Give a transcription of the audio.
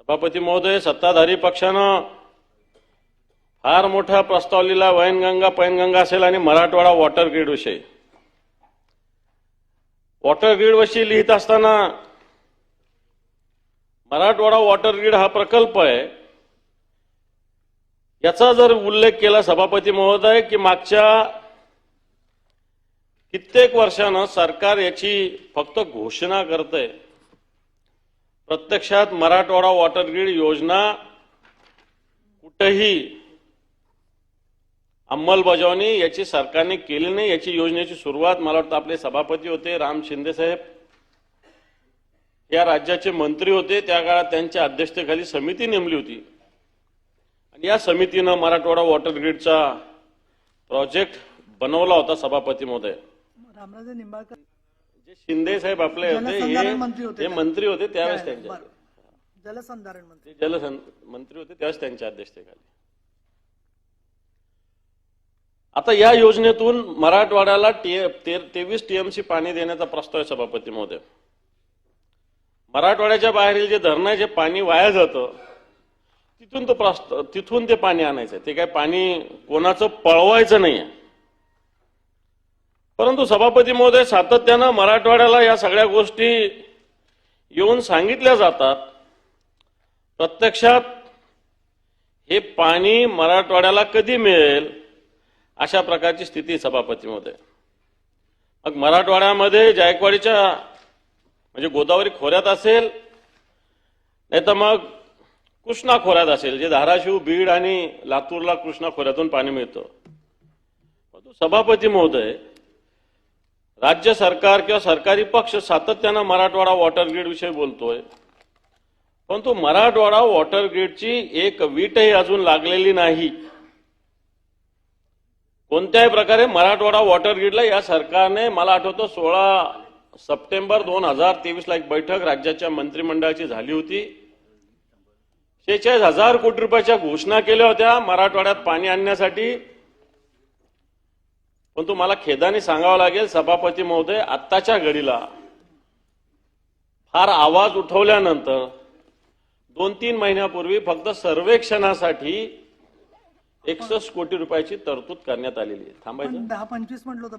सभापती महोदय सत्ताधारी पक्षानं फार मोठा प्रस्ताव लिहिला वैनगंगा पैनगंगा असेल आणि मराठवाडा वॉटर ग्रीड विषयी. वॉटर ग्रीड विषयी लिहित असताना मराठवाडा वॉटर ग्रीड हा प्रकल्प आहे. याचा जर उल्लेख केला सभापती महोदय की मागच्या कित्येक वर्षानं सरकार याची फक्त घोषणा करतंय. प्रत्यक्षात मराठवाडा वॉटर ग्रीड योजना कुठेही अंमलबजावणी याची सरकारने केली नाही. याची योजनेची सुरुवात मला वाटतं आपले सभापती होते राम शिंदे साहेब. या राज्याचे मंत्री होते. त्या काळात त्यांच्या अध्यक्षतेखाली समिती नेमली होती. आणि या समितीनं मराठवाडा वॉटर ग्रीडचा प्रोजेक्ट बनवला होता सभापती महोदय. रामराजे निंबाळकर शिंदे साहेब आपले होते हे मंत्री होते त्यावेळेस त्यांच्या. जलसंधारण मंत्री. ते जल मंत्री होते त्यावेळेस त्यांच्या अध्यक्षतेखाली. आता या योजनेतून मराठवाड्याला तेवीस टीएमसी पाणी देण्याचा प्रस्ताव आहे सभापती महोदय. मराठवाड्याच्या बाहेरील जे धरण आहे जे पाणी वाया जातं तिथून तो प्रस्ताव तिथून ते पाणी आणायचं ते काय पाणी कोणाचं पळवायचं नाही परंतु सभापती महोदय सातत्यानं मराठवाड्याला या सगळ्या गोष्टी येऊन सांगितल्या जातात. प्रत्यक्षात हे पाणी मराठवाड्याला कधी मिळेल अशा प्रकारची स्थिती सभापती महोदय. मग मराठवाड्यामध्ये जायकवाडीच्या म्हणजे गोदावरी खोऱ्यात असेल नाही तर मग कृष्णा खोऱ्यात असेल जे धाराशिव बीड आणि लातूरला कृष्णा खोऱ्यातून पाणी मिळतं. सभापती महोदय राज्य सरकार किंवा सरकारी पक्ष सातत्यानं मराठवाडा वॉटर ग्रीड विषयी बोलतोय. परंतु मराठवाडा वॉटर ग्रीडची एक वीटही अजून लागलेली नाही. कोणत्याही प्रकारे मराठवाडा वॉटर ग्रीडला या सरकारने मला आठवतं सोळा सप्टेंबर दोन हजार तेवीस ला एक बैठक राज्याच्या मंत्रिमंडळाची झाली होती. शेहेचाळीस हजार कोटी रुपयाच्या घोषणा केल्या होत्या मराठवाड्यात पाणी आणण्यासाठी. पण तुम्हाला खेदाने सांगावं लागेल सभापती महोदय आत्ताच्या घडीला फार आवाज उठवल्यानंतर दोन तीन महिन्यापूर्वी फक्त सर्वेक्षणासाठी एकसष्ट कोटी रुपयाची तरतूद करण्यात आलेली आहे. थांबायचं? दहा पंचवीस म्हटलं होतं